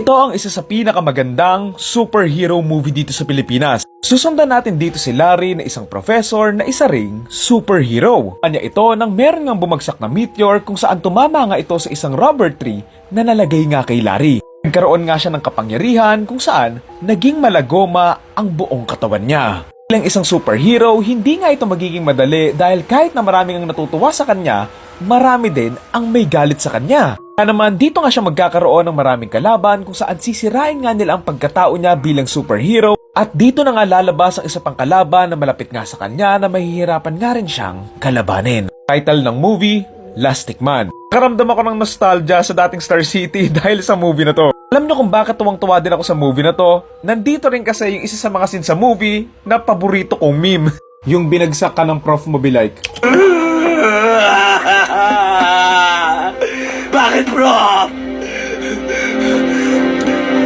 Ito ang isa sa pinakamagandang superhero movie dito sa Pilipinas. Susundan natin dito si Larry na isang professor na isa ring superhero. Kanya ito nang meron ngang bumagsak na meteor kung saan tumama nga ito sa isang rubber tree na nalagay nga kay Larry. Nagkaroon nga siya ng kapangyarihan kung saan naging malagoma ang buong katawan niya. Bilang isang superhero, hindi nga ito magiging madali dahil kahit na maraming ang natutuwa sa kanya, marami din ang may galit sa kanya. Kaya naman dito nga siya magkakaroon ng maraming kalaban kung saan sisirain nga nila ang pagkatao niya bilang superhero at dito na nga lalabas ang isa pang kalaban na malapit nga sa kanya na mahihirapan nga rin siyang kalabanin. Title ng movie, Lastic Man. Karamdam ako ng nostalgia sa dating Star City dahil sa movie na to. Alam niyo kung bakit tuwang-tuwa din ako sa movie na to? Nandito rin kasi yung isa sa mga scene sa movie na paborito kong meme. Yung binagsak ka ng prof mo Bakit bro?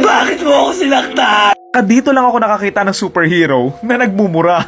Bakit mo ako sinaktan? "Ah, dito lang ako nakakita ng superhero na nagmumura.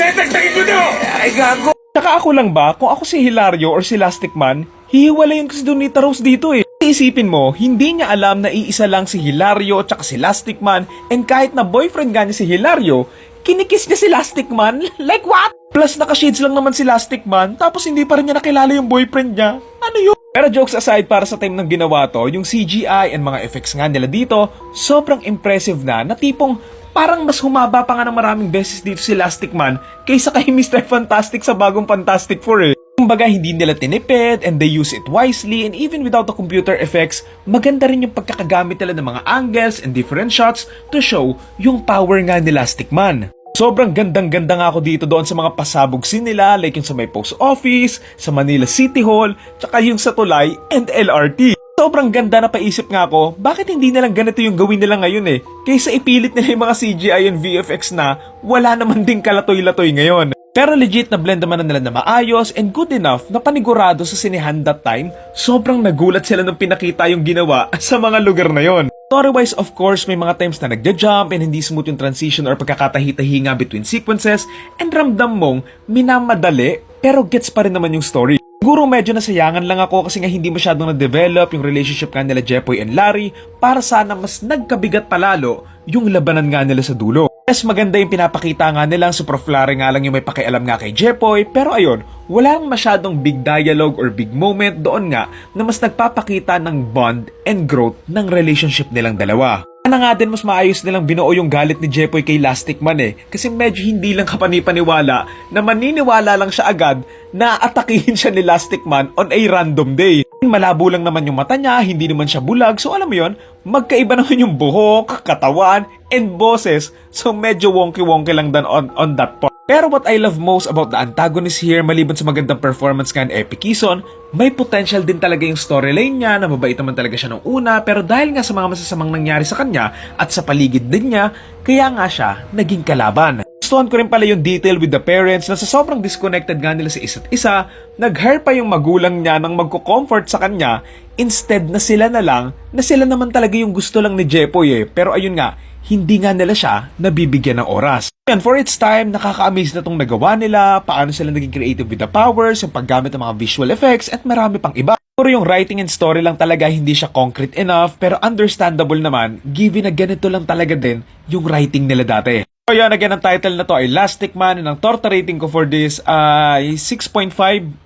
Sentagtagin mo to! Ay gago! Tsaka ako lang ba, kung ako si Hilario or si Lastic Man, hihiwalayin ko si Donita Rose dito eh. Isipin mo, hindi niya alam na iisa lang si Hilario at si Lastic Man and kahit na boyfriend nga niya si Hilario, kinikis niya si Lastic Man? Like what? Plus naka-shades lang naman si Lastic Man tapos hindi pa rin niya nakilala yung boyfriend niya. Ano yun? Pero jokes aside para sa time ng ginawa to, yung CGI and mga effects nga nila dito, sobrang impressive na na tipong parang mas humaba pa nga ng maraming beses dito si Elastic Man kaysa kay Mr. Fantastic sa bagong Fantastic Four eh. Kumbaga hindi nila tinipid and they use it wisely and even without the computer effects, maganda rin yung pagkakagamit nila ng mga angles and different shots to show yung power nga ni Elastic Man. Sobrang gandang-ganda nga ako dito doon sa mga pasabog scene nila like yung sa may post office, sa Manila City Hall, tsaka yung sa Tulay and LRT. Sobrang ganda na paisip nga ako, bakit hindi nalang ganito yung gawin nila ngayon eh? Kaysa ipilit nila yung mga CGI and VFX na wala naman ding kalatoy-latoy ngayon. Pero legit na blend naman na nila na maayos and good enough na panigurado sa sinehan that time, sobrang nagulat sila nung pinakita yung ginawa sa mga lugar na yon. Story-wise, of course, may mga times na nagja-jump and hindi smooth yung transition or pagkakatahi-tahi nga between sequences and ramdam mong minamadali pero gets pa rin naman yung story. Siguro medyo nasayangan lang ako kasi nga hindi masyadong na-develop yung relationship nga nila Jepoy and Larry para sana mas nagkabigat palalo yung labanan nga nila sa dulo. Yes, maganda yung pinapakita nga nilang. Larry nga lang yung may pakialam nga kay Jepoy pero ayun, walang masyadong big dialogue or big moment doon nga na mas nagpapakita ng bond and growth ng relationship nilang dalawa. Ano nga din mas maayos nilang binuo yung galit ni Jepoy kay Lastic Man eh. Kasi medyo hindi lang kapanipaniwala na maniniwala lang siya agad na atakihin siya ni Lastic Man on a random day. Malabo lang naman yung mata niya, hindi naman siya bulag. So alam mo yon magkaiba naman yung buhok, katawan, and boses. So medyo wonky-wonky lang dan on, on that part. Pero what I love most about the antagonist here, maliban sa magandang performance nga ni Epic Kison, may potential din talaga yung storyline niya na mabait naman talaga siya nung una pero dahil nga sa mga masasamang nangyari sa kanya at sa paligid din niya, kaya nga siya naging kalaban. Gustuhan ko rin pala yung detail with the parents na sa sobrang disconnected nga nila sa isa't isa, nag-hire pa yung magulang niya ng magko-comfort sa kanya instead na sila na lang, na sila naman talaga yung gusto lang ni Jepoy eh. Pero ayun nga, hindi nga nila siya nabibigyan ng oras. And for its time, nakaka-amaze na tong nagawa nila, paano sila naging creative with the powers, yung paggamit ng mga visual effects, at marami pang iba. Pero yung writing and story lang talaga hindi siya concrete enough, pero understandable naman, given na ganito lang talaga din yung writing nila dati. So yun, again, ang title na to ay Elastic Man, and ang torta rating ko for this ay 6.5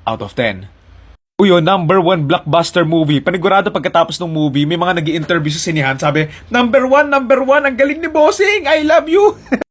out of 10. Uyo, number one blockbuster movie. Panigurado pagkatapos ng movie, may mga nag interview sa sinihan. Sabi, number one, number one, ang galing ni Bossing, I love you.